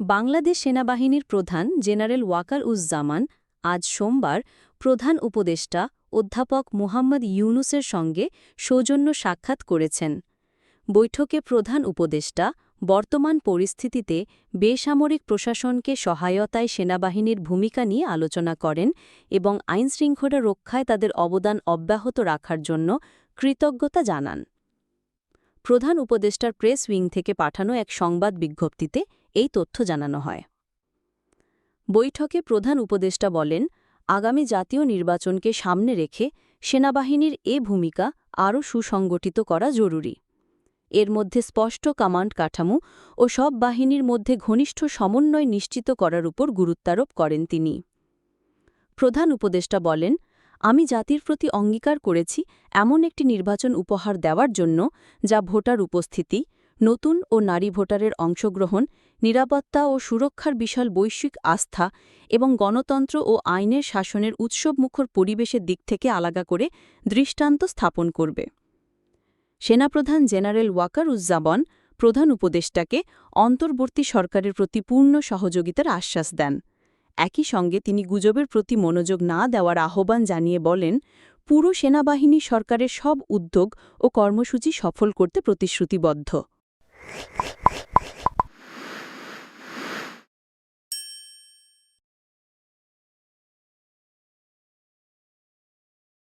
বাংলাদেশ সেনাবাহিনীর প্রধান জেনারেল ওয়াকার উজ্জামান আজ সোমবার প্রধান উপদেষ্টা অধ্যাপক মুহাম্মদ ইউনুসের সঙ্গে সৌজন্য সাক্ষাৎ করেছেন। বৈঠকে প্রধান উপদেষ্টা বর্তমান পরিস্থিতিতে বেসামরিক প্রশাসনকে সহায়তায় সেনাবাহিনীর ভূমিকা নিয়ে আলোচনা করেন এবং আইনশৃঙ্খলা রক্ষায় তাদের অবদান অব্যাহত রাখার জন্য কৃতজ্ঞতা জানান। প্রধান উপদেষ্টার প্রেস উইং থেকে পাঠানো এক সংবাদ বিজ্ঞপ্তিতে এই তথ্য জানানো হয়। বৈঠকে প্রধান উপদেষ্টা বলেন, আগামী জাতীয় নির্বাচনকে সামনে রেখে সেনাবাহিনীর এ ভূমিকা আরও সুসংগঠিত করা জরুরি। এর মধ্যে স্পষ্ট কমান্ড কাঠামো ও সব বাহিনীর মধ্যে ঘনিষ্ঠ সমন্বয় নিশ্চিত করার উপর গুরুত্বারোপ করেন তিনি। প্রধান উপদেষ্টা বলেন আমি জাতির প্রতি অঙ্গীকার করেছি এমন একটি নির্বাচন উপহার দেওয়ার জন্য, যা ভোটার উপস্থিতি, নতুন ও নারী ভোটারের অংশগ্রহণ, নিরাপত্তা ও সুরক্ষার বিশাল বৈশ্বিক আস্থা এবং গণতন্ত্র ও আইনের শাসনের উৎসবমুখর পরিবেশের দিক থেকে আলাদা করে দৃষ্টান্ত স্থাপন করবে। সেনাপ্রধান জেনারেল ওয়াকার উজ্জাবন প্রধান উপদেষ্টাকে অন্তর্বর্তী সরকারের প্রতি পূর্ণ সহযোগিতার আশ্বাস দেন। একই সঙ্গে তিনি গুজবের প্রতি মনোযোগ না দেওয়ার আহ্বান জানিয়ে বলেন, পুরো সেনাবাহিনী সরকারের সব উদ্যোগ ও কর্মসূচি সফল করতে প্রতিশ্রুতিবদ্ধ।